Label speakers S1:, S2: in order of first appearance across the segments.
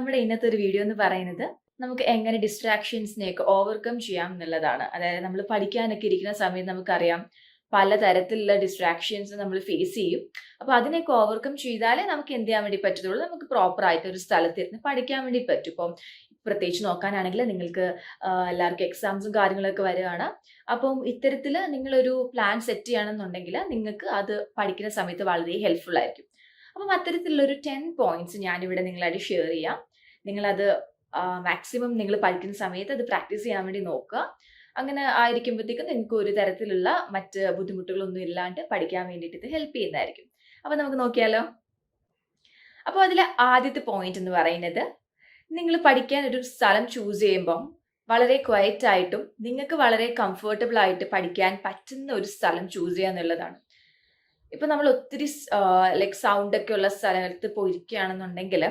S1: നമ്മുടെ ഇന്നത്തെ ഒരു വീഡിയോ എന്ന് പറയുന്നത് നമുക്ക് എങ്ങനെ ഡിസ്ട്രാക്ഷൻസിനെയൊക്കെ ഓവർകം ചെയ്യാം എന്നുള്ളതാണ്. അതായത് നമ്മൾ പഠിക്കാനൊക്കെ ഇരിക്കുന്ന സമയത്ത് നമുക്കറിയാം പല തരത്തിലുള്ള ഡിസ്ട്രാക്ഷൻസ് നമ്മൾ ഫേസ് ചെയ്യും. അപ്പോൾ അതിനെയൊക്കെ ഓവർകം ചെയ്താലേ നമുക്ക് എന്ത് ചെയ്യാൻ വേണ്ടി പറ്റത്തുള്ളൂ? നമുക്ക് പ്രോപ്പർ ആയിട്ട് ഒരു സ്ഥലത്തിരുന്ന് പഠിക്കാൻ വേണ്ടി പറ്റും. ഇപ്പം പ്രത്യേകിച്ച് നോക്കാനാണെങ്കിൽ നിങ്ങൾക്ക് എല്ലാവർക്കും എക്സാംസും കാര്യങ്ങളൊക്കെ വരികയാണ്. അപ്പം ഇത്തരത്തിൽ നിങ്ങളൊരു പ്ലാൻ സെറ്റ് ചെയ്യണമെന്നുണ്ടെങ്കിൽ നിങ്ങൾക്ക് അത് പഠിക്കുന്ന സമയത്ത് വളരെ ഹെൽപ്ഫുൾ ആയിരിക്കും. അപ്പം അത്തരത്തിലുള്ള ഒരു ടെൻ പോയിന്റ്സ് ഞാനിവിടെ നിങ്ങളായിട്ട് ഷെയർ ചെയ്യാം. നിങ്ങളത് മാക്സിമം നിങ്ങൾ പഠിക്കുന്ന സമയത്ത് അത് പ്രാക്ടീസ് ചെയ്യാൻ വേണ്ടി നോക്കുക. അങ്ങനെ ആയിരിക്കുമ്പോഴത്തേക്കും നിങ്ങൾക്ക് ഒരു തരത്തിലുള്ള മറ്റ് ബുദ്ധിമുട്ടുകളൊന്നും ഇല്ലാണ്ട് പഠിക്കാൻ വേണ്ടിയിട്ട് ഇത് ഹെൽപ്പ് ചെയ്യുന്നതായിരിക്കും. അപ്പം നമുക്ക് നോക്കിയാലോ? അപ്പോൾ അതിലെ ആദ്യത്തെ പോയിന്റ് എന്ന് പറയുന്നത് നിങ്ങൾ പഠിക്കാൻ ഒരു സ്ഥലം ചൂസ് ചെയ്യുമ്പം വളരെ ക്വയറ്റ് ആയിട്ടും നിങ്ങൾക്ക് വളരെ കംഫർട്ടബിൾ ആയിട്ട് പഠിക്കാൻ പറ്റുന്ന ഒരു സ്ഥലം ചൂസ് ചെയ്യുക എന്നുള്ളതാണ്. ഇപ്പൊ നമ്മൾ ഒത്തിരി ലൈക് സൗണ്ട് ഒക്കെ ഉള്ള സ്ഥലത്ത് പോയിരിക്കുകയാണെന്നുണ്ടെങ്കിൽ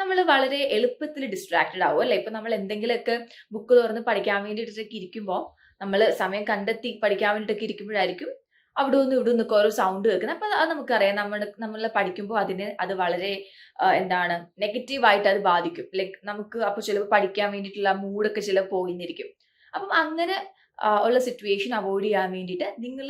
S1: നമ്മൾ വളരെ എളുപ്പത്തിൽ ഡിസ്ട്രാക്റ്റഡ് ആവും അല്ലെ? ഇപ്പൊ നമ്മൾ എന്തെങ്കിലുമൊക്കെ ബുക്ക് തുറന്ന് പഠിക്കാൻ വേണ്ടിയിട്ടൊക്കെ ഇരിക്കുമ്പോൾ നമ്മൾ സമയം കണ്ടെത്തി പഠിക്കാൻ വേണ്ടിയിട്ടൊക്കെ ഇരിക്കുമ്പോഴായിരിക്കും അവിടെ ഒന്ന് ഇവിടെ നിന്നൊക്കെ ഓരോ സൗണ്ട് കേൾക്കുന്നത്. അപ്പൊ അത് നമുക്കറിയാം നമ്മൾ നമ്മൾ പഠിക്കുമ്പോൾ അതിന് അത് വളരെ എന്താണ് നെഗറ്റീവായിട്ട് അത് ബാധിക്കും. ലൈക്ക് നമുക്ക് അപ്പോൾ ചിലപ്പോൾ പഠിക്കാൻ വേണ്ടിയിട്ടുള്ള മൂഡൊക്കെ ചിലപ്പോൾ പോയിന്നിരിക്കും. അപ്പം അങ്ങനെ ഉള്ള സിറ്റുവേഷൻ അവോയ്ഡ് ചെയ്യാൻ വേണ്ടിയിട്ട് നിങ്ങൾ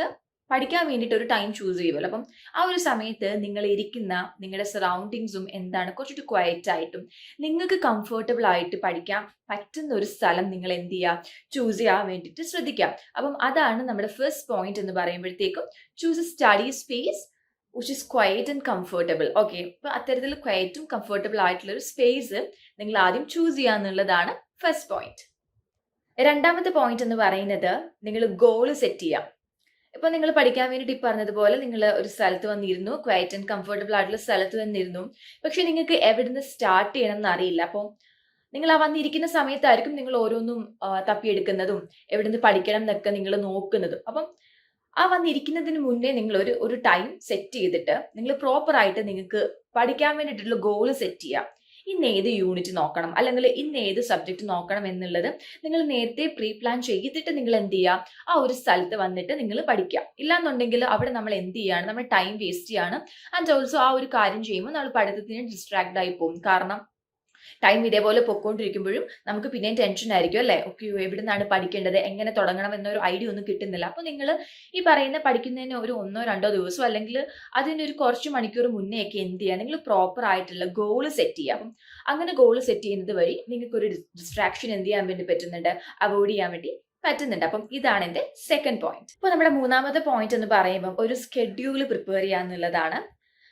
S1: പഠിക്കാൻ വേണ്ടിയിട്ട് ഒരു ടൈം ചൂസ് ചെയ്യുമല്ലോ അപ്പം ആ ഒരു സമയത്ത് നിങ്ങൾ ഇരിക്കുന്ന നിങ്ങളുടെ സറൗണ്ടിങ്സും എന്താണ്? കുറച്ചിട്ട് ക്വയറ്റ് ആയിട്ടും നിങ്ങൾക്ക് കംഫർട്ടബിൾ ആയിട്ട് പഠിക്കാൻ പറ്റുന്ന ഒരു സ്ഥലം നിങ്ങൾ എന്ത് ചെയ്യുക? ചൂസ് ചെയ്യാൻ വേണ്ടിയിട്ട് ശ്രദ്ധിക്കാം അപ്പം അതാണ് നമ്മുടെ ഫസ്റ്റ് പോയിന്റ് എന്ന് പറയുമ്പോഴത്തേക്കും choose a study space which is quiet and comfortable okay അപ്പം അത്തരത്തിൽ ക്വയറ്റും കംഫർട്ടബിൾ ആയിട്ടുള്ള ഒരു സ്പേസ് നിങ്ങൾ ആദ്യം ചൂസ് ചെയ്യുക എന്നുള്ളതാണ് ഫസ്റ്റ് പോയിന്റ് രണ്ടാമത്തെ പോയിന്റ് എന്ന് പറയുന്നത് നിങ്ങൾ ഗോൾ സെറ്റ് ചെയ്യാം ഇപ്പൊ നിങ്ങൾ പഠിക്കാൻ വേണ്ടിയിട്ട് ഈ പറഞ്ഞതുപോലെ നിങ്ങൾ ഒരു സ്ഥലത്ത് വന്നിരുന്നു ക്വയറ്റ് ആൻഡ് കംഫർട്ടബിൾ ആയിട്ടുള്ള സ്ഥലത്ത് വന്നിരുന്നു. പക്ഷെ നിങ്ങൾക്ക് എവിടുന്ന് സ്റ്റാർട്ട് ചെയ്യണം എന്ന് അറിയില്ല അപ്പം നിങ്ങൾ ആ വന്നിരിക്കുന്ന സമയത്തായിരിക്കും നിങ്ങൾ ഓരോന്നും തപ്പിയെടുക്കുന്നതും എവിടുന്ന് പഠിക്കണം എന്നൊക്കെ നിങ്ങൾ നോക്കുന്നതും. അപ്പം ആ വന്നിരിക്കുന്നതിന് മുന്നേ നിങ്ങൾ ഒരു ഒരു ടൈം സെറ്റ് ചെയ്തിട്ട് നിങ്ങൾ പ്രോപ്പർ ആയിട്ട് നിങ്ങൾക്ക് പഠിക്കാൻ വേണ്ടിയിട്ടുള്ള ഗോൾ സെറ്റ് ചെയ്യാം. ഇന്ന് ഏത് യൂണിറ്റ് നോക്കണം? അല്ലെങ്കിൽ ഇന്ന് ഏത് സബ്ജക്റ്റ് നോക്കണം എന്നുള്ളത് നിങ്ങൾ നേരത്തെ പ്രീ പ്ലാൻ ചെയ്തിട്ട് നിങ്ങൾ എന്ത് ചെയ്യുക? ആ ഒരു സ്ഥലത്ത് വന്നിട്ട് നിങ്ങൾ പഠിക്കുക. ഇല്ലാന്നുണ്ടെങ്കിൽ അവിടെ നമ്മൾ എന്ത് ചെയ്യാണ് നമ്മൾ ടൈം വേസ്റ്റ് ചെയ്യാണ് ആൻഡ് ഓൾസോ ആ ഒരു കാര്യം ചെയ്യുമ്പോൾ നമ്മൾ പഠിത്തത്തിന് ഡിസ്ട്രാക്ട് ആയി പോകും. കാരണം ടൈം ഇതേപോലെ പൊക്കോണ്ടിരിക്കുമ്പോഴും നമുക്ക് പിന്നെയും ടെൻഷൻ ആയിരിക്കും അല്ലേ? ഓക്കെ എവിടെ നിന്നാണ് പഠിക്കേണ്ടത്? എങ്ങനെ തുടങ്ങണം? എന്നൊരു ഐഡിയ ഒന്നും കിട്ടുന്നില്ല. അപ്പോൾ നിങ്ങൾ ഈ പറയുന്ന പഠിക്കുന്നതിന് ഒരു ഒന്നോ രണ്ടോ ദിവസം അല്ലെങ്കിൽ അതിനൊരു കുറച്ച് മണിക്കൂർ മുന്നേ ഒക്കെ എന്ത് ചെയ്യുക? നിങ്ങൾ പ്രോപ്പർ ആയിട്ടുള്ള ഗോൾ സെറ്റ് ചെയ്യുക. അപ്പം അങ്ങനെ ഗോൾ സെറ്റ് ചെയ്യുന്നത് വഴി നിങ്ങൾക്ക് ഒരു ഡിസ്ട്രാക്ഷൻ എന്ത് ചെയ്യാൻ വേണ്ടി പറ്റുന്നുണ്ട്? അവോയ്ഡ് ചെയ്യാൻ വേണ്ടി പറ്റുന്നുണ്ട്. അപ്പം ഇതാണ് എന്റെ സെക്കൻഡ് പോയിന്റ് അപ്പോൾ നമ്മുടെ മൂന്നാമത്തെ പോയിന്റ് എന്ന് പറയുമ്പോൾ ഒരു സ്കെഡ്യൂൾ പ്രിപ്പയർ ചെയ്യുക എന്നുള്ളതാണ്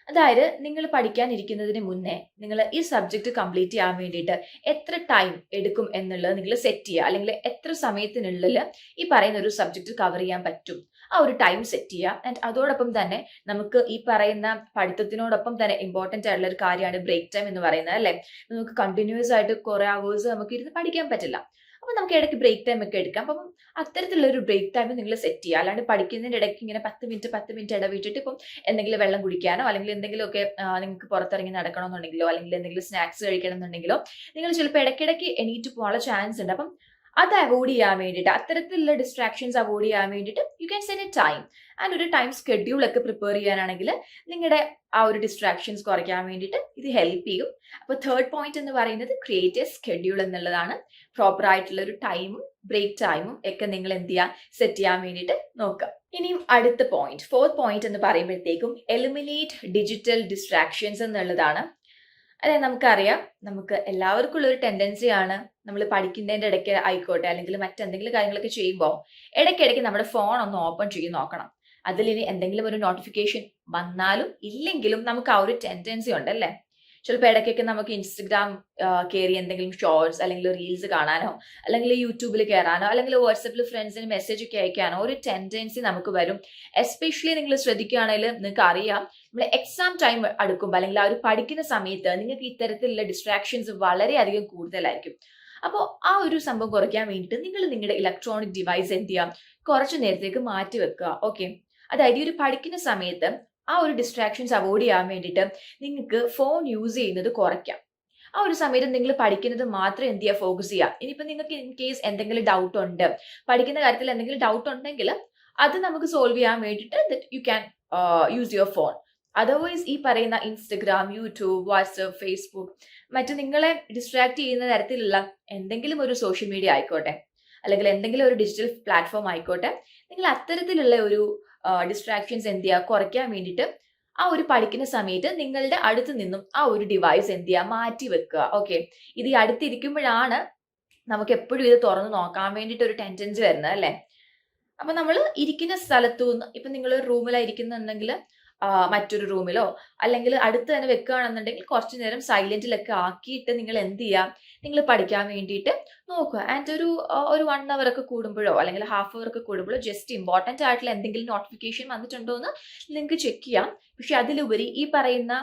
S1: അതായത് നിങ്ങൾ പഠിക്കാനിരിക്കുന്നതിന് മുന്നേ നിങ്ങൾ ഈ സബ്ജക്റ്റ് കംപ്ലീറ്റ് ചെയ്യാൻ വേണ്ടിയിട്ട് എത്ര ടൈം എടുക്കും എന്നുള്ളത് നിങ്ങൾ സെറ്റ് ചെയ്യുക. അല്ലെങ്കിൽ എത്ര സമയത്തിനുള്ളിൽ ഈ പറയുന്ന ഒരു സബ്ജക്റ്റ് കവർ ചെയ്യാൻ പറ്റും. ആ ഒരു ടൈം സെറ്റ് ചെയ്യുക. ആൻഡ് അതോടൊപ്പം തന്നെ നമുക്ക് ഈ പറയുന്ന പഠിത്തത്തിനോടൊപ്പം തന്നെ ഇമ്പോർട്ടന്റ് ആയിട്ടുള്ള ഒരു കാര്യമാണ് ബ്രേക്ക് ടൈം എന്ന് പറയുന്നത് അല്ലേ? നമുക്ക് കണ്ടിന്യൂസ് ആയിട്ട് കുറേ അവേഴ്സ് നമുക്ക് ഇരുന്ന് പഠിക്കാൻ പറ്റില്ല. അപ്പൊ നമുക്ക് ഇടയ്ക്ക് ബ്രേക്ക് ടൈം ഒക്കെ എടുക്കാം. അപ്പം അത്തരത്തിലുള്ള ഒരു ബ്രേക്ക് ടൈം നിങ്ങൾ സെറ്റ് ചെയ്യുക. അല്ലാണ്ട് പഠിക്കുന്നതിന്റെ ഇടയ്ക്ക് ഇങ്ങനെ പത്ത് മിനിറ്റ് പത്ത് മിനിറ്റ് ഇടവിട്ടിട്ട് ഇപ്പം എന്തെങ്കിലും വെള്ളം കുടിക്കാനോ അല്ലെങ്കിൽ എന്തെങ്കിലുമൊക്കെ നിങ്ങൾക്ക് പുറത്തിറങ്ങി നടക്കണമെന്നുണ്ടെങ്കിലോ അല്ലെങ്കിൽ എന്തെങ്കിലും സ്നാക്സ് കഴിക്കണം എന്നുണ്ടെങ്കിലോ നിങ്ങൾ ചിലപ്പോൾ ഇടയ്ക്കിടയ്ക്ക് എണീറ്റ് പോകാനുള്ള ചാൻസ് ഉണ്ട്. അപ്പം അത് അവോയ്ഡ് ചെയ്യാൻ വേണ്ടിയിട്ട് അത്തരത്തിലുള്ള ഡിസ്ട്രാക്ഷൻസ് അവോയ്ഡ് ചെയ്യാൻ വേണ്ടിയിട്ട് you can set a time and ഒരു ടൈം സ്കെഡ്യൂൾ ഒക്കെ പ്രിപ്പയർ ചെയ്യാനാണെങ്കിൽ നിങ്ങളുടെ ആ ഒരു ഡിസ്ട്രാക്ഷൻസ് കുറയ്ക്കാൻ വേണ്ടിയിട്ട് ഇത് ഹെൽപ്പ് ചെയ്യും. അപ്പോൾ തേർഡ് പോയിന്റ് എന്ന് പറയുന്നത് ക്രിയേറ്റ് എ സ്കെഡ്യൂൾ എന്നുള്ളതാണ്. പ്രോപ്പർ ആയിട്ടുള്ള ഒരു ടൈമും ബ്രേക്ക് ടൈമും ഒക്കെ നിങ്ങൾ എന്ത് ചെയ്യുക സെറ്റ് ചെയ്യാൻ വേണ്ടിയിട്ട് നോക്കുക. ഇനിയും അടുത്ത പോയിന്റ് ഫോർത്ത് പോയിന്റ് എന്ന് പറയുമ്പോഴത്തേക്കും എലിമിനേറ്റ് ഡിജിറ്റൽ ഡിസ്ട്രാക്ഷൻസ് എന്നുള്ളതാണ്. അതായത് നമുക്കറിയാം. നമുക്ക് എല്ലാവർക്കും ഉള്ള ഒരു ടെൻഡൻസി ആണ് നമ്മൾ പഠിക്കുന്നതിന്റെ ഇടയ്ക്ക് ആയിക്കോട്ടെ അല്ലെങ്കിൽ മറ്റെന്തെങ്കിലും കാര്യങ്ങളൊക്കെ ചെയ്യുമ്പോൾ ഇടയ്ക്കിടയ്ക്ക് നമ്മുടെ ഫോൺ ഒന്ന് ഓപ്പൺ ചെയ്ത് നോക്കണം. അതിലിനി എന്തെങ്കിലും ഒരു നോട്ടിഫിക്കേഷൻ വന്നാലും ഇല്ലെങ്കിലും നമുക്ക് ആ ഒരു ടെൻഡൻസി ഉണ്ടല്ലേ? ചിലപ്പോൾ ഇടയ്ക്കൊക്കെ നമുക്ക് ഇൻസ്റ്റഗ്രാം കയറി എന്തെങ്കിലും ഷോർട്സ് അല്ലെങ്കിൽ റീൽസ് കാണാനോ അല്ലെങ്കിൽ യൂട്യൂബിൽ കയറാനോ അല്ലെങ്കിൽ വാട്സപ്പിൽ ഫ്രണ്ട്സിന് മെസ്സേജ് ഒക്കെ അയക്കാനോ ഒരു ടെൻഡൻസി നമുക്ക് വരും. എസ്പെഷ്യലി നിങ്ങൾ ശ്രദ്ധിക്കുകയാണെങ്കിൽ നിങ്ങൾക്ക് അറിയാം നമ്മൾ എക്സാം ടൈം അടുക്കുമ്പോൾ അല്ലെങ്കിൽ ആ ഒരു പഠിക്കുന്ന സമയത്ത് നിങ്ങൾക്ക് ഇത്തരത്തിലുള്ള ഡിസ്ട്രാക്ഷൻസ് വളരെയധികം കൂടുതലായിരിക്കും. അപ്പോൾ ആ ഒരു സംഭവം കുറയ്ക്കാൻ വേണ്ടിയിട്ട് നിങ്ങൾ നിങ്ങളുടെ ഇലക്ട്രോണിക് ഡിവൈസ് എന്ത് ചെയ്യാം കുറച്ച് നേരത്തേക്ക് മാറ്റി വെക്കുക ഓക്കെ അതായത് ഒരു പഠിക്കുന്ന സമയത്ത് ആ ഒരു ഡിസ്ട്രാക്ഷൻസ് അവോയ്ഡ് ചെയ്യാൻ വേണ്ടിയിട്ട് നിങ്ങൾക്ക് ഫോൺ യൂസ് ചെയ്യുന്നത് കുറയ്ക്കാം. ആ ഒരു സമയത്ത് നിങ്ങൾ പഠിക്കുന്നത് മാത്രം എന്ത് ചെയ്യുക? ഫോക്കസ് ചെയ്യുക. ഇനിയിപ്പോൾ നിങ്ങൾക്ക് ഇൻ കേസ് എന്തെങ്കിലും ഡൗട്ട് ഉണ്ട്. പഠിക്കുന്ന കാര്യത്തിൽ എന്തെങ്കിലും ഡൗട്ട് ഉണ്ടെങ്കിൽ അത് നമുക്ക് സോൾവ് ചെയ്യാൻ വേണ്ടിയിട്ട് that you can use your phone otherwise ഈ പറയുന്ന ഇൻസ്റ്റഗ്രാം യൂട്യൂബ് വാട്സപ്പ് ഫേസ്ബുക്ക് മറ്റു നിങ്ങളെ ഡിസ്ട്രാക്ട് ചെയ്യുന്ന തരത്തിലുള്ള എന്തെങ്കിലും ഒരു സോഷ്യൽ മീഡിയ ആയിക്കോട്ടെ അല്ലെങ്കിൽ എന്തെങ്കിലും ഒരു ഡിജിറ്റൽ പ്ലാറ്റ്ഫോം ആയിക്കോട്ടെ നിങ്ങൾ അത്തരത്തിലുള്ള ഒരു ഡിസ്ട്രാക്ഷൻസ് എന്ത് ചെയ്യുക? കുറയ്ക്കാൻ വേണ്ടിയിട്ട് ആ ഒരു പഠിക്കുന്ന സമയത്ത് നിങ്ങളുടെ അടുത്ത് നിന്നും ആ ഒരു ഡിവൈസ് എന്ത് ചെയ്യുക? മാറ്റി വെക്കുക. ഓക്കെ ഇത് ഈ അടുത്തിരിക്കുമ്പോഴാണ് നമുക്ക് എപ്പോഴും ഇത് തുറന്ന് നോക്കാൻ വേണ്ടിയിട്ട് ഒരു ടെൻഡൻസി വരുന്നത് അല്ലേ? അപ്പൊ നമ്മൾ ഇരിക്കുന്ന സ്ഥലത്തു നിന്ന് ഇപ്പൊ നിങ്ങൾ റൂമിലായിരിക്കുന്നുണ്ടെങ്കിൽ മറ്റൊരു റൂമിലോ അല്ലെങ്കിൽ അടുത്ത് തന്നെ വെക്കുകയാണെന്നുണ്ടെങ്കിൽ കുറച്ചു നേരം സൈലന്റിലൊക്കെ ആക്കിയിട്ട് നിങ്ങൾ എന്ത് ചെയ്യാം? നിങ്ങൾ പഠിക്കാൻ വേണ്ടിയിട്ട് നോക്കുക. ആൻഡ് ഒരു ഒരു വൺ അവർ ഒക്കെ കൂടുമ്പോഴോ അല്ലെങ്കിൽ ഹാഫ് അവർ ഒക്കെ കൂടുമ്പോഴോ ജസ്റ്റ് ഇമ്പോർട്ടന്റ് ആയിട്ടുള്ള എന്തെങ്കിലും നോട്ടിഫിക്കേഷൻ വന്നിട്ടുണ്ടോ എന്ന് നിങ്ങൾക്ക് ചെക്ക് ചെയ്യാം. പക്ഷെ അതിലുപരി ഈ പറയുന്ന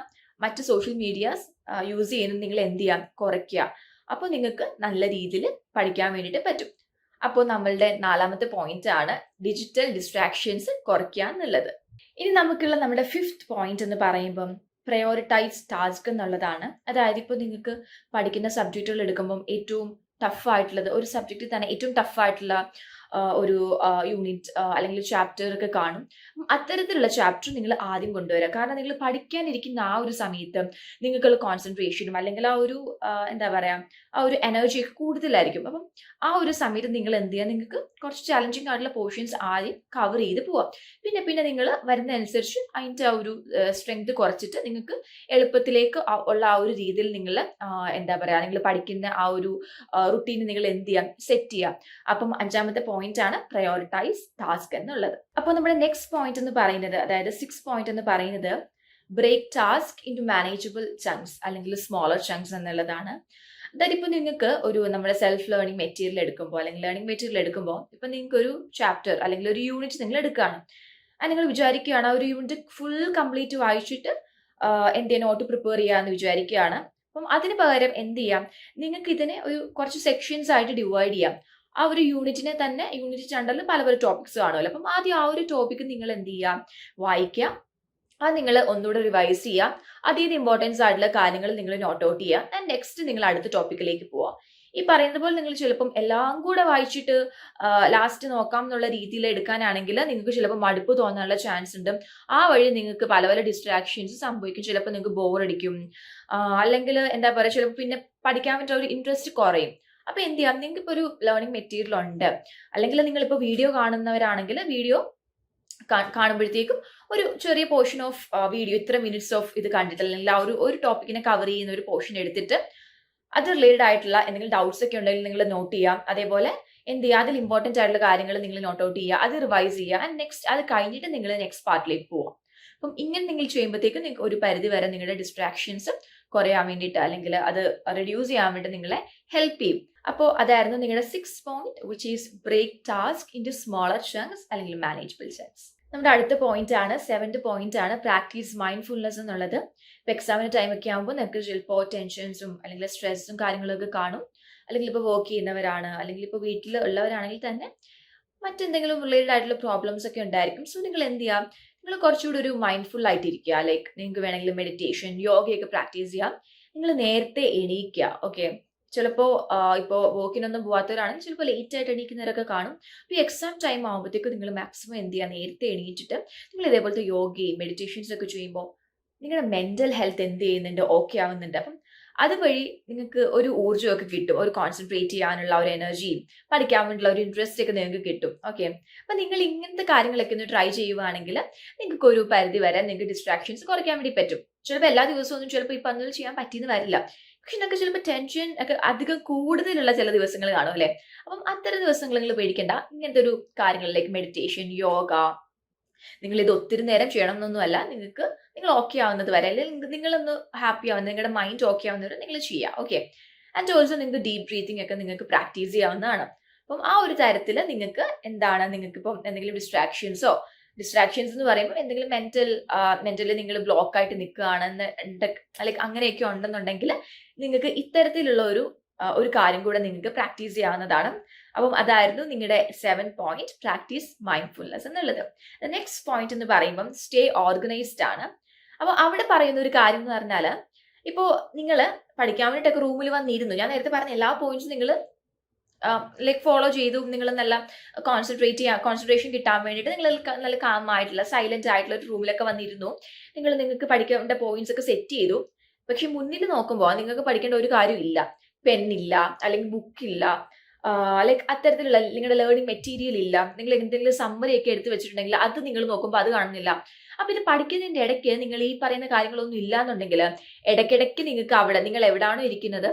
S1: മറ്റ് സോഷ്യൽ മീഡിയാസ് യൂസ് ചെയ്യുന്നത് നിങ്ങൾ എന്ത് ചെയ്യാം? കുറയ്ക്കുക. അപ്പോൾ നിങ്ങൾക്ക് നല്ല രീതിയിൽ പഠിക്കാൻ വേണ്ടിയിട്ട് പറ്റും. അപ്പോൾ നമ്മളുടെ നാലാമത്തെ പോയിന്റ് ആണ് ഡിജിറ്റൽ ഡിസ്ട്രാക്ഷൻസ് കുറയ്ക്കുക എന്നുള്ളത്. ഇനി നമുക്കുള്ള നമ്മുടെ ഫിഫ്ത്ത് പോയിന്റ് എന്ന് പറയുമ്പം പ്രയോറിറ്റൈസ് ടാസ്ക് എന്നുള്ളതാണ്. അതായത് ഇപ്പോൾ നിങ്ങൾക്ക് പഠിക്കുന്ന സബ്ജക്റ്റുകൾ എടുക്കുമ്പം ഏറ്റവും ടഫ് ആയിട്ടുള്ളത് ഒരു സബ്ജക്റ്റിൽ തന്നെ ഏറ്റവും ടഫ് ആയിട്ടുള്ള ഒരു യൂണിറ്റ് അല്ലെങ്കിൽ ചാപ്റ്റർ ഒക്കെ കാണും. അത്തരത്തിലുള്ള ചാപ്റ്റർ നിങ്ങൾ ആദ്യം കൊണ്ടുവരിക കാരണം നിങ്ങൾ പഠിക്കാനിരിക്കുന്ന ആ ഒരു സമയത്ത് നിങ്ങൾക്കുള്ള കോൺസെൻട്രേഷനും അല്ലെങ്കിൽ ആ ഒരു എന്താ പറയാ ആ ഒരു എനർജി ഒക്കെ കൂടുതലായിരിക്കും. അപ്പം ആ ഒരു സമയത്ത് നിങ്ങൾ എന്ത് ചെയ്യുക? നിങ്ങൾക്ക് കുറച്ച് ചലഞ്ചിങ് ആയിട്ടുള്ള പോർഷൻസ് ആദ്യം കവർ ചെയ്ത് പോവാം. പിന്നെ പിന്നെ നിങ്ങൾ വരുന്നതനുസരിച്ച് അതിന്റെ ആ ഒരു സ്ട്രെങ്ത് കുറച്ചിട്ട് നിങ്ങൾക്ക് എളുപ്പത്തിലേക്ക് ഉള്ള ആ ഒരു രീതിയിൽ നിങ്ങൾ എന്താ പറയുക നിങ്ങൾ പഠിക്കുന്ന ആ ഒരു റുട്ടീൻ നിങ്ങൾ എന്ത് ചെയ്യാം സെറ്റ് ചെയ്യാം അപ്പം അഞ്ചാമത്തെ പോയിന്റ് ആണ് പ്രയോറിറ്റൈസ് ടാസ്ക് എന്നുള്ളത്. അപ്പോൾ നമ്മുടെ നെക്സ്റ്റ് പോയിന്റ് എന്ന് പറയുന്നത് അതായത് സിക്സ് പോയിന്റ് എന്ന് പറയുന്നത് break task into manageable chunks അല്ലെങ്കിൽ സ്മോളർ ചങ്ക്സ് എന്നുള്ളതാണ്. അതായത് ഇപ്പോൾ നിങ്ങൾക്ക് ഒരു നമ്മുടെ സെൽഫ് ലേണിംഗ് മെറ്റീരിയൽ എടുക്കുമ്പോൾ അല്ലെങ്കിൽ ലേണിംഗ് മെറ്റീരിയൽ എടുക്കുമ്പോൾ ഇപ്പം നിങ്ങൾക്ക് ഒരു ചാപ്റ്റർ അല്ലെങ്കിൽ ഒരു യൂണിറ്റ് നിങ്ങൾ എടുക്കുകയാണ്. അത് നിങ്ങൾ വിചാരിക്കുകയാണ് ആ ഒരു യൂണിറ്റ് ഫുൾ കംപ്ലീറ്റ് വായിച്ചിട്ട് എന്റെ നോട്ട് പ്രിപ്പയർ ചെയ്യാമെന്ന് വിചാരിക്കുകയാണ്. അപ്പം അതിന് പകരം എന്ത് ചെയ്യാം? നിങ്ങൾക്ക് ഇതിനെ ഒരു കുറച്ച് സെക്ഷൻസ് ആയിട്ട് ഡിവൈഡ് ചെയ്യാം. ആ ഒരു യൂണിറ്റിനെ തന്നെ യൂണിറ്റ് രണ്ടിൽ പല പല ടോപ്പിക്സ് കാണുമല്ലോ അപ്പം ആദ്യം ആ ഒരു ടോപ്പിക്ക് നിങ്ങൾ എന്ത് ചെയ്യുക? വായിക്കുക. അത് നിങ്ങൾ ഒന്നുകൂടെ റിവൈസ് ചെയ്യുക. അതീത് ഇമ്പോർട്ടൻസ് ആയിട്ടുള്ള കാര്യങ്ങൾ നിങ്ങൾ നോട്ട് ഔട്ട് ചെയ്യുക. ആൻഡ് നെക്സ്റ്റ് നിങ്ങൾ അടുത്ത ടോപ്പിക്കിലേക്ക് പോവാം ഈ പറയുന്ന പോലെ നിങ്ങൾ ചിലപ്പം എല്ലാം കൂടെ വായിച്ചിട്ട് ലാസ്റ്റ് നോക്കാം എന്നുള്ള രീതിയിൽ എടുക്കാനാണെങ്കിൽ നിങ്ങൾക്ക് ചിലപ്പോൾ മടുപ്പ് തോന്നാനുള്ള ചാൻസ് ഉണ്ട്. ആ വഴി നിങ്ങൾക്ക് പല പല ഡിസ്ട്രാക്ഷൻസ് സംഭവിക്കും. ചിലപ്പോൾ നിങ്ങൾക്ക് ബോറടിക്കും അല്ലെങ്കിൽ എന്താ പറയുക ചിലപ്പോൾ പിന്നെ പഠിക്കാൻ പറ്റുന്ന ഒരു ഇൻട്രസ്റ്റ് കുറയും. അപ്പൊ എന്ത് ചെയ്യാം? നിങ്ങൾക്ക് ഇപ്പോൾ ഒരു ലേണിംഗ് മെറ്റീരിയൽ ഉണ്ട്. അല്ലെങ്കിൽ നിങ്ങളിപ്പോൾ വീഡിയോ കാണുന്നവരാണെങ്കിൽ വീഡിയോ കാണുമ്പോഴത്തേക്കും ഒരു ചെറിയ പോർഷൻ ഓഫ് വീഡിയോ ഇത്ര മിനിറ്റ്സ് ഓഫ് ഇത് കണ്ടിട്ട് അല്ലെങ്കിൽ ആ ഒരു ഒരു ടോപ്പിക്കിനെ കവർ ചെയ്യുന്ന ഒരു പോർഷൻ എടുത്തിട്ട് അത് റിലേറ്റഡ് ആയിട്ടുള്ള എന്തെങ്കിലും ഡൗട്ട്സ് ഒക്കെ ഉണ്ടെങ്കിൽ നിങ്ങൾ നോട്ട് ചെയ്യാം. അതേപോലെ എന്ത് ചെയ്യുക അതിൽ ഇമ്പോർട്ടന്റ് ആയിട്ടുള്ള കാര്യങ്ങൾ നിങ്ങൾ നോട്ട് ഔട്ട് ചെയ്യുക. അത് റിവൈസ് ചെയ്യുക. ആൻഡ് നെക്സ്റ്റ് അത് കഴിഞ്ഞിട്ട് നിങ്ങൾ നെക്സ്റ്റ് പാർട്ടിലേക്ക് പോവാം. അപ്പം ഇങ്ങനെ നിങ്ങൾ ചെയ്യുമ്പോഴത്തേക്കും നിങ്ങൾക്ക് ഒരു പരിധി വരെ നിങ്ങളുടെ ഡിസ്ട്രാക്ഷൻസ് കുറയാൻ വേണ്ടിയിട്ട് അല്ലെങ്കിൽ അത് റെഡ്യൂസ് ചെയ്യാൻ വേണ്ടി നിങ്ങളെ ഹെൽപ്പ് ചെയ്യും. അപ്പോൾ അതായിരുന്നു നിങ്ങളുടെ six point which is break task into smaller chunks അല്ലെങ്കിൽ മാനേജബിൾ ചങ്സ് നമ്മുടെ അടുത്ത പോയിന്റ് ആണ് സെവൻത് പോയിന്റ് ആണ് പ്രാക്ടീസ് മൈൻഡ്ഫുൾനെസ് എന്നുള്ളത്. ഇപ്പോൾ എക്സാമിന് ടൈം ഒക്കെ ആകുമ്പോൾ നിങ്ങൾക്ക് ചിലപ്പോൾ ടെൻഷൻസും അല്ലെങ്കിൽ സ്ട്രെസ്സും കാര്യങ്ങളൊക്കെ കാണും. അല്ലെങ്കിൽ ഇപ്പോൾ വർക്ക് ചെയ്യുന്നവരാണ് അല്ലെങ്കിൽ ഇപ്പോൾ വീട്ടിൽ ഉള്ളവരാണെങ്കിൽ തന്നെ മറ്റെന്തെങ്കിലും റിലേറ്റഡ് ആയിട്ടുള്ള പ്രോബ്ലംസ് ഒക്കെ ഉണ്ടായിരിക്കും. സോ നിങ്ങൾ എന്ത് ചെയ്യാം? നിങ്ങൾ കുറച്ചുകൂടി ഒരു മൈൻഡ്ഫുൾ ആയിട്ടിരിക്കുക. ലൈക്ക് നിങ്ങൾക്ക് വേണമെങ്കിൽ മെഡിറ്റേഷൻ യോഗയൊക്കെ പ്രാക്ടീസ് ചെയ്യാം. നിങ്ങൾ നേരത്തെ എണീക്കുക. ഓക്കെ ചിലപ്പോൾ ഇപ്പോൾ വോക്കിനൊന്നും പോകാത്തവരാണെങ്കിൽ ചിലപ്പോൾ ലേറ്റ് ആയിട്ട് എണീക്കുന്നവരൊക്കെ കാണും. അപ്പോൾ ഈ എക്സാം ടൈം ആകുമ്പോഴത്തേക്കും നിങ്ങൾ മാക്സിമം എന്ത് ചെയ്യുക നേരത്തെ എണീറ്റിട്ട് നിങ്ങൾ ഇതേപോലത്തെ യോഗയും മെഡിറ്റേഷൻസ് ഒക്കെ ചെയ്യുമ്പോൾ നിങ്ങളുടെ മെന്റൽ ഹെൽത്ത് എന്ത് ചെയ്യുന്നുണ്ട്? ഓക്കെ ആവുന്നുണ്ട്. അപ്പം അതുവഴി നിങ്ങൾക്ക് ഒരു ഊർജമൊക്കെ കിട്ടും. ഒരു കോൺസെൻട്രേറ്റ് ചെയ്യാനുള്ള ഒരു എനർജിയും പഠിക്കാൻ വേണ്ടിയുള്ള ഒരു ഇൻട്രസ്റ്റ് ഒക്കെ നിങ്ങൾക്ക് കിട്ടും. ഓക്കെ അപ്പം നിങ്ങൾ ഇങ്ങനത്തെ കാര്യങ്ങളൊക്കെ ഒന്ന് ട്രൈ ചെയ്യുവാണെങ്കിൽ നിങ്ങൾക്ക് ഒരു പരിധി വരെ നിങ്ങൾക്ക് ഡിസ്ട്രാക്ഷൻസ് കുറയ്ക്കാൻ വേണ്ടി പറ്റും. ചിലപ്പോൾ എല്ലാ ദിവസവും ഒന്നും ചിലപ്പോൾ ഈ പറഞ്ഞത് ചെയ്യാൻ പറ്റിയെന്ന് വരില്ല. പക്ഷെ നിങ്ങൾക്ക് ചിലപ്പോൾ ടെൻഷൻ ഒക്കെ അധികം കൂടുതലുള്ള ചില ദിവസങ്ങൾ കാണും അല്ലേ? അപ്പം അത്തരം ദിവസങ്ങൾ നിങ്ങൾ പേടിക്കേണ്ട. ഇങ്ങനത്തെ ഒരു കാര്യങ്ങളിലേക്ക് മെഡിറ്റേഷൻ യോഗ നിങ്ങൾ ഇത് ഒത്തിരി നേരം ചെയ്യണം എന്നൊന്നുമല്ല നിങ്ങൾക്ക് നിങ്ങൾ ഓക്കെ ആവുന്നത് വരെ അല്ലെങ്കിൽ നിങ്ങളൊന്ന് ഹാപ്പി ആവുന്നത് നിങ്ങളുടെ മൈൻഡ് ഓക്കെ ആവുന്നവരെ നിങ്ങൾ ചെയ്യുക ഓക്കെ ആൻഡ് ഓൾസോ നിങ്ങൾക്ക് ഡീപ് ബ്രീത്തിങ് ഒക്കെ നിങ്ങൾക്ക് പ്രാക്ടീസ് ചെയ്യാവുന്നതാണ്. അപ്പം ആ ഒരു തരത്തിൽ നിങ്ങൾക്ക് എന്താണ്? നിങ്ങൾക്ക് ഇപ്പം എന്തെങ്കിലും ഡിസ്ട്രാക്ഷൻസോ ഡിസ്ട്രാക്ഷൻസ് എന്ന് പറയുമ്പോൾ എന്തെങ്കിലും മെന്റൽ മെന്റലി നിങ്ങൾ ബ്ലോക്ക് ആയിട്ട് നിൽക്കുകയാണെന്ന് ലൈക്ക് അങ്ങനെയൊക്കെ ഉണ്ടെന്നുണ്ടെങ്കിൽ നിങ്ങൾക്ക് ഇത്തരത്തിലുള്ള ഒരു ഒരു കാര്യം കൂടെ നിങ്ങൾക്ക് പ്രാക്ടീസ് ചെയ്യാവുന്നതാണ്. അപ്പം അതായിരുന്നു നിങ്ങളുടെ സെവൻ പോയിന്റ് പ്രാക്ടീസ് മൈൻഡ്ഫുൾനെസ് എന്നുള്ളത്. നെക്സ്റ്റ് പോയിന്റ് എന്ന് പറയുമ്പം സ്റ്റേ ഓർഗനൈസ്ഡ് ആണ്. അപ്പോൾ അവിടെ പറയുന്ന ഒരു കാര്യം എന്ന് പറഞ്ഞാൽ ഇപ്പോൾ നിങ്ങൾ പഠിക്കാൻ വേണ്ടിയിട്ടൊക്കെ റൂമിൽ വന്നിരുന്നു. ഞാൻ നേരത്തെ പറഞ്ഞ എല്ലാ പോയിന്റ്സും നിങ്ങൾ ലൈക്ക് ഫോളോ ചെയ്തു നിങ്ങൾ നല്ല കോൺസെൻട്രേറ്റ് ചെയ്യാൻ കോൺസെൻട്രേഷൻ കിട്ടാൻ വേണ്ടിയിട്ട് നിങ്ങൾ നല്ല കാം ആയിട്ടുള്ള സൈലന്റ് ആയിട്ടുള്ള ഒരു റൂമിലൊക്കെ വന്നിരുന്നു. നിങ്ങൾ നിങ്ങൾക്ക് പഠിക്കേണ്ട പോയിന്റ്സ് ഒക്കെ സെറ്റ് ചെയ്തു. പക്ഷെ മുന്നിൽ നോക്കുമ്പോൾ നിങ്ങൾക്ക് പഠിക്കേണ്ട ഒരു കാര്യമില്ല പെന്നില്ല അല്ലെങ്കിൽ ബുക്കില്ല ലൈക്ക് അത്തരത്തിലുള്ള നിങ്ങളുടെ ലേണിംഗ് മെറ്റീരിയൽ ഇല്ല. നിങ്ങൾ എന്തെങ്കിലും സമ്മറി ഒക്കെ എടുത്ത് വെച്ചിട്ടുണ്ടെങ്കിൽ അത് നിങ്ങൾ നോക്കുമ്പോൾ അത് കാണുന്നില്ല. അപ്പൊ ഇത് പഠിക്കുന്നതിന്റെ ഇടയ്ക്ക് നിങ്ങൾ ഈ പറയുന്ന കാര്യങ്ങളൊന്നും ഇല്ലാന്നുണ്ടെങ്കിൽ ഇടയ്ക്കിടയ്ക്ക് നിങ്ങൾക്ക് അവിടെ നിങ്ങൾ എവിടെയാണോ ഇരിക്കുന്നത്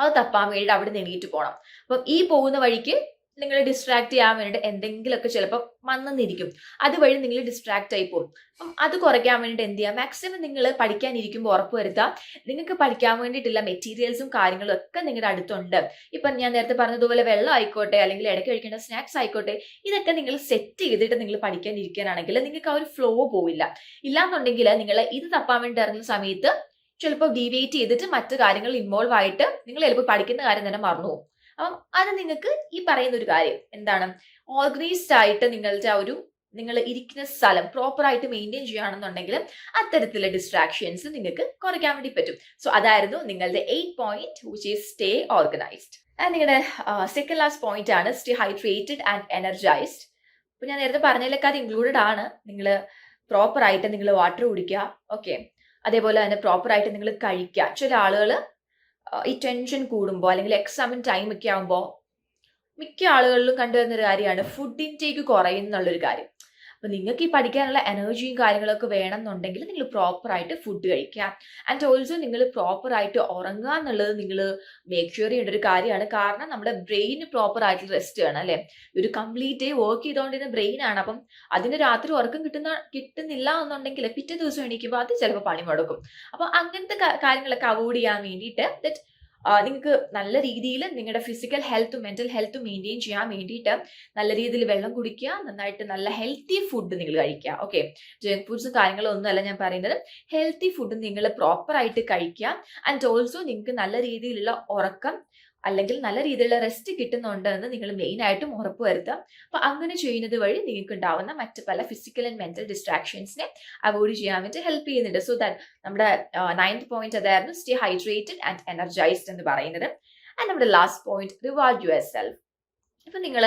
S1: അത് തപ്പാൻ വേണ്ടി അവിടെ നിന്ന് പോകണം അപ്പം ഈ പോകുന്ന വഴിക്ക് നിങ്ങൾ ഡിസ്ട്രാക്ട് ചെയ്യാൻ വേണ്ടിയിട്ട് എന്തെങ്കിലുമൊക്കെ ചിലപ്പോൾ വന്നെന്നിരിക്കും. അതുവഴി നിങ്ങൾ ഡിസ്ട്രാക്ട് ആയി പോകും. അപ്പം അത് കുറയ്ക്കാൻ വേണ്ടിയിട്ട് എന്ത് ചെയ്യുക മാക്സിമം നിങ്ങൾ പഠിക്കാനിരിക്കുമ്പോൾ ഉറപ്പ് വരുത്തുക. നിങ്ങൾക്ക് പഠിക്കാൻ വേണ്ടിയിട്ടുള്ള മെറ്റീരിയൽസും കാര്യങ്ങളും ഒക്കെ നിങ്ങളുടെ അടുത്തുണ്ട്. ഇപ്പം ഞാൻ നേരത്തെ പറഞ്ഞതുപോലെ വെള്ളം ആയിക്കോട്ടെ അല്ലെങ്കിൽ ഇടയ്ക്ക് കഴിക്കേണ്ട സ്നാക്സ് ആയിക്കോട്ടെ ഇതൊക്കെ നിങ്ങൾ സെറ്റ് ചെയ്തിട്ട് നിങ്ങൾ പഠിക്കാനിരിക്കാനാണെങ്കിൽ നിങ്ങൾക്ക് ആ ഒരു ഫ്ലോ പോവില്ല. ഇല്ലാന്നുണ്ടെങ്കിൽ നിങ്ങൾ ഇത് തപ്പാൻ വേണ്ടി ഇറങ്ങുന്ന സമയത്ത് ചിലപ്പോൾ ഡീവിയേറ്റ് ചെയ്തിട്ട് മറ്റു കാര്യങ്ങൾ ഇൻവോൾവ് ആയിട്ട് നിങ്ങൾ ചിലപ്പോൾ പഠിക്കുന്ന കാര്യം തന്നെ മറന്നു പോകും. അപ്പം അത് നിങ്ങൾക്ക് ഈ പറയുന്ന ഒരു കാര്യം എന്താണ്? ഓർഗനൈസ്ഡ് ആയിട്ട് നിങ്ങളുടെ ആ ഒരു നിങ്ങൾ ഇരിക്കുന്ന സ്ഥലം പ്രോപ്പർ ആയിട്ട് മെയിന്റെയിൻ ചെയ്യുകയാണെന്നുണ്ടെങ്കിൽ അത്തരത്തിലുള്ള ഡിസ്ട്രാക്ഷൻസ് നിങ്ങൾക്ക് കുറയ്ക്കാൻ വേണ്ടി പറ്റും. സോ അതായിരുന്നു നിങ്ങളുടെ eight point which is stay organised നിങ്ങളുടെ സെക്കൻഡ് ലാസ്റ്റ് പോയിന്റ് ആണ് സ്റ്റേ ഹൈഡ്രേറ്റഡ് ആൻഡ് എനർജൈസ്ഡ് ഇപ്പൊ ഞാൻ നേരത്തെ പറഞ്ഞതിലൊക്കെ അത് ഇൻക്ലൂഡഡ് ആണ്. നിങ്ങൾ പ്രോപ്പർ ആയിട്ട് നിങ്ങൾ വാട്ടർ കുടിക്കുക. ഓക്കെ അതേപോലെ തന്നെ പ്രോപ്പർ ആയിട്ട് നിങ്ങൾ കഴിക്കുക. ചില ആളുകൾ ഈ ടെൻഷൻ കൂടുമ്പോൾ അല്ലെങ്കിൽ എക്സാമിൻ ടൈം ഒക്കെ ആകുമ്പോൾ മിക്ക ആളുകളിലും കണ്ടുവരുന്ന ഒരു കാര്യമാണ് ഫുഡ് ഇൻടേക്ക് കുറയുന്നുള്ളൊരു കാര്യം. അപ്പൊ നിങ്ങൾക്ക് ഈ പഠിക്കാനുള്ള എനർജിയും കാര്യങ്ങളൊക്കെ വേണമെന്നുണ്ടെങ്കിൽ നിങ്ങൾ പ്രോപ്പർ ആയിട്ട് ഫുഡ് കഴിക്കുക ആൻഡ് ഓൾസോ നിങ്ങൾ പ്രോപ്പർ ആയിട്ട് ഉറങ്ങുക എന്നുള്ളത് നിങ്ങൾ മേക്ക് ഷുവർ ചെയ്യേണ്ട ഒരു കാര്യമാണ്. കാരണം നമ്മുടെ ബ്രെയിന് പ്രോപ്പർ ആയിട്ടുള്ള റെസ്റ്റ് വേണം അല്ലെ? ഒരു കംപ്ലീറ്റ് ഡേ വർക്ക് ചെയ്തുകൊണ്ടിരുന്ന ബ്രെയിൻ ആണ്. അപ്പം അതിന് രാത്രി ഉറക്കം കിട്ടുന്ന കിട്ടുന്നില്ല എന്നുണ്ടെങ്കിൽ പിറ്റേ ദിവസം എണീക്കുമ്പോൾ അത് ചിലപ്പോൾ പണി മുടക്കും അപ്പൊ അങ്ങനത്തെ കാര്യങ്ങളൊക്കെ അവോയ്ഡ് ചെയ്യാൻ വേണ്ടിയിട്ട് ദറ്റ് നിങ്ങൾക്ക് നല്ല രീതിയിൽ നിങ്ങളുടെ ഫിസിക്കൽ ഹെൽത്തും മെന്റൽ ഹെൽത്തും മെയിന്റെയിൻ ചെയ്യാൻ വേണ്ടിയിട്ട് നല്ല രീതിയിൽ വെള്ളം കുടിക്കുക നന്നായിട്ട് നല്ല ഹെൽത്തി ഫുഡ് നിങ്ങൾ കഴിക്കുക ഓക്കെ ജങ്ക് ഫുഡ്സ് കാര്യങ്ങളൊന്നുമല്ല ഞാൻ പറയുന്നത്. ഹെൽത്തി ഫുഡ് നിങ്ങൾ പ്രോപ്പർ ആയിട്ട് കഴിക്കുക. ആൻഡ് ഓൾസോ നിങ്ങൾക്ക് നല്ല രീതിയിലുള്ള ഉറക്കം അല്ലെങ്കിൽ നല്ല രീതിയിലുള്ള റെസ്റ്റ് കിട്ടുന്നുണ്ട് എന്ന് നിങ്ങൾ ഉറപ്പ് വരുത്തുക. അപ്പൊ അങ്ങനെ ചെയ്യുന്നത് വഴി നിങ്ങൾക്ക് ഉണ്ടാവുന്ന മറ്റ് പല ഫിസിക്കൽ ആൻഡ് മെന്റൽ ഡിസ്ട്രാക്ഷൻസിനെ അവോയ്ഡ് ചെയ്യാൻ വേണ്ടി ഹെൽപ്പ് ചെയ്യുന്നുണ്ട്. സോ ദാറ്റ് നമ്മുടെ നയൻത് പോയിന്റ് അതായിരുന്നു സ്റ്റേ ഹൈഡ്രേറ്റഡ് ആൻഡ് എനർജൈസ്ഡ് എന്ന് പറയുന്നത്. ആൻഡ് നമ്മുടെ last point reward your self ഇപ്പൊ നിങ്ങൾ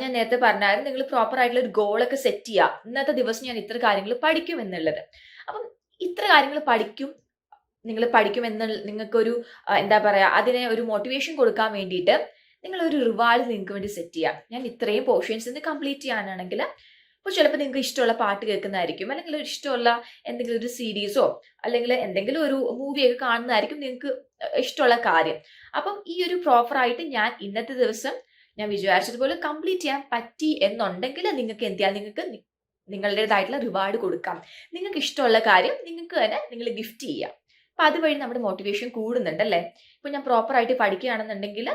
S1: ഞാൻ നേരത്തെ പറഞ്ഞായിരുന്നു നിങ്ങൾ പ്രോപ്പർ ആയിട്ടുള്ള ഒരു ഗോളൊക്കെ സെറ്റ് ചെയ്യുക. ഇന്നത്തെ ദിവസം ഞാൻ ഇത്ര കാര്യങ്ങൾ പഠിക്കും എന്നുള്ളത്. അപ്പം ഇത്ര കാര്യങ്ങൾ പഠിക്കും നിങ്ങൾ പഠിക്കുമെന്ന് നിങ്ങൾക്കൊരു എന്താ പറയുക അതിനെ ഒരു മോട്ടിവേഷൻ കൊടുക്കാൻ വേണ്ടിയിട്ട് നിങ്ങൾ ഒരു റിവാർഡ് നിങ്ങൾക്ക് വേണ്ടി സെറ്റ് ചെയ്യാം. ഞാൻ ഇത്രയും പോർഷൻസ് ഇന്ന് കംപ്ലീറ്റ് ചെയ്യാനാണെങ്കിൽ അപ്പോൾ ചിലപ്പോൾ നിങ്ങൾക്ക് ഇഷ്ടമുള്ള പാട്ട് കേൾക്കുന്നതായിരിക്കും അല്ലെങ്കിൽ ഇഷ്ടമുള്ള എന്തെങ്കിലും ഒരു സീരീസോ അല്ലെങ്കിൽ എന്തെങ്കിലും ഒരു മൂവിയൊക്കെ കാണുന്നതായിരിക്കും നിങ്ങൾക്ക് ഇഷ്ടമുള്ള കാര്യം. അപ്പം ഈ ഒരു പ്രോപ്പറായിട്ട് ഞാൻ ഇന്നത്തെ ദിവസം ഞാൻ വിചാരിച്ചതുപോലെ കംപ്ലീറ്റ് ചെയ്യാൻ പറ്റി എന്നുണ്ടെങ്കിൽ നിങ്ങൾക്ക് എന്ത് ചെയ്യാം? നിങ്ങൾക്ക് നിങ്ങളുടേതായിട്ടുള്ള റിവാർഡ് കൊടുക്കാം. നിങ്ങൾക്ക് ഇഷ്ടമുള്ള കാര്യം നിങ്ങൾക്ക് തന്നെ നിങ്ങൾ ഗിഫ്റ്റ് ചെയ്യാം. അപ്പൊ അതുവഴി നമ്മുടെ മോട്ടിവേഷൻ കൂടുന്നുണ്ട് ഇപ്പം ഞാൻ പ്രോപ്പർ ആയിട്ട് പഠിക്കുകയാണെന്നുണ്ടെങ്കിൽ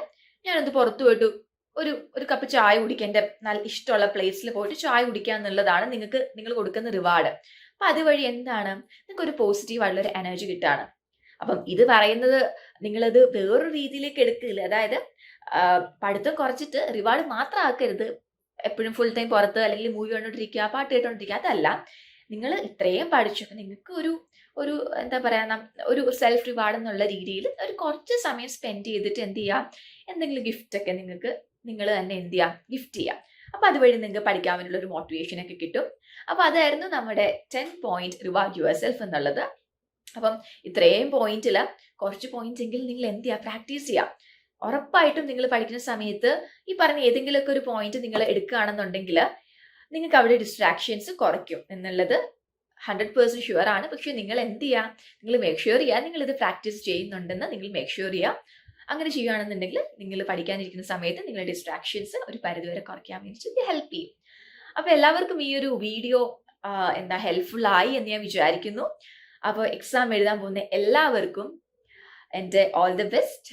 S1: ഞാനത് പുറത്തു പോയിട്ട് ഒരു ഒരു കപ്പ് ചായ കുടിക്കുക. എന്റെ നല്ല ഇഷ്ടമുള്ള പ്ലേസിൽ പോയിട്ട് ചായ കുടിക്കുക എന്നുള്ളതാണ് നിങ്ങൾക്ക് നിങ്ങൾ കൊടുക്കുന്ന റിവാർഡ് അപ്പൊ അതുവഴി എന്താണ്? നിങ്ങൾക്ക് ഒരു പോസിറ്റീവ് ആയിട്ടുള്ള ഒരു എനർജി കിട്ടാണ്. അപ്പം ഇത് പറയുന്നത് നിങ്ങളത് വേറൊരു രീതിയിലേക്ക് എടുക്കില്ല അതായത് പഠിത്തം കുറച്ചിട്ട് റിവാർഡ് മാത്രം ആക്കരുത്. എപ്പോഴും ഫുൾ ടൈം പുറത്ത് അല്ലെങ്കിൽ മൂവി കണ്ടോണ്ടിരിക്കുക പാട്ട് കേട്ടോണ്ടിരിക്കുക അതല്ല. നിങ്ങൾ ഇത്രയും പഠിച്ചു. നിങ്ങൾക്ക് ഒരു ഒരു എന്താ പറയുക ഒരു സെൽഫ് റിവാർഡ് എന്നുള്ള രീതിയിൽ ഒരു കുറച്ച് സമയം സ്പെൻഡ് ചെയ്തിട്ട് എന്ത് ചെയ്യാം? എന്തെങ്കിലും ഗിഫ്റ്റ് ഒക്കെ നിങ്ങൾക്ക് നിങ്ങൾ തന്നെ എന്ത് ചെയ്യാം? ഗിഫ്റ്റ് ചെയ്യാം. അപ്പൊ അതുവഴി നിങ്ങൾക്ക് പഠിക്കാൻ വേണ്ടിയുള്ള ഒരു മോട്ടിവേഷൻ ഒക്കെ കിട്ടും. അപ്പൊ അതായിരുന്നു നമ്മുടെ ten point reward your self എന്നുള്ളത്. അപ്പം ഇത്രയും പോയിന്റിൽ കുറച്ച് പോയിന്റ്സ് എങ്കിൽ നിങ്ങൾ എന്ത് ചെയ്യുക പ്രാക്ടീസ് ചെയ്യാം. ഉറപ്പായിട്ടും നിങ്ങൾ പഠിക്കുന്ന സമയത്ത് ഈ പറഞ്ഞ ഏതെങ്കിലുമൊക്കെ ഒരു പോയിന്റ് നിങ്ങൾ എടുക്കുകയാണെന്നുണ്ടെങ്കിൽ നിങ്ങൾക്ക് അവിടെ ഡിസ്ട്രാക്ഷൻസ് കുറയ്ക്കും എന്നുള്ളത് ഹൺഡ്രഡ് പേഴ്സന്റ് ഷുവർ ആണ്. പക്ഷെ നിങ്ങൾ എന്ത് ചെയ്യുക നിങ്ങൾ മേക്ക് ഷുവർ ചെയ്യുക നിങ്ങൾ ഇത് പ്രാക്ടീസ് ചെയ്യുന്നുണ്ടെന്ന് നിങ്ങൾ മേക്ക് ഷുവർ ചെയ്യുക അങ്ങനെ ചെയ്യുകയാണെന്നുണ്ടെങ്കിൽ നിങ്ങൾ പഠിക്കാനിരിക്കുന്ന സമയത്ത് നിങ്ങളുടെ ഡിസ്ട്രാക്ഷൻസ് ഒരു പരിധിവരെ കുറയ്ക്കാൻ വേണ്ടിയിട്ട് ഹെൽപ്പ് ചെയ്യും. അപ്പോൾ എല്ലാവർക്കും ഈ ഒരു വീഡിയോ എന്താ ഹെൽപ്ഫുൾ ആയി എന്ന് ഞാൻ വിചാരിക്കുന്നു. അപ്പോൾ എക്സാം എഴുതാൻ പോകുന്ന എല്ലാവർക്കും എന്റെ ഓൾ ദി ബെസ്റ്റ്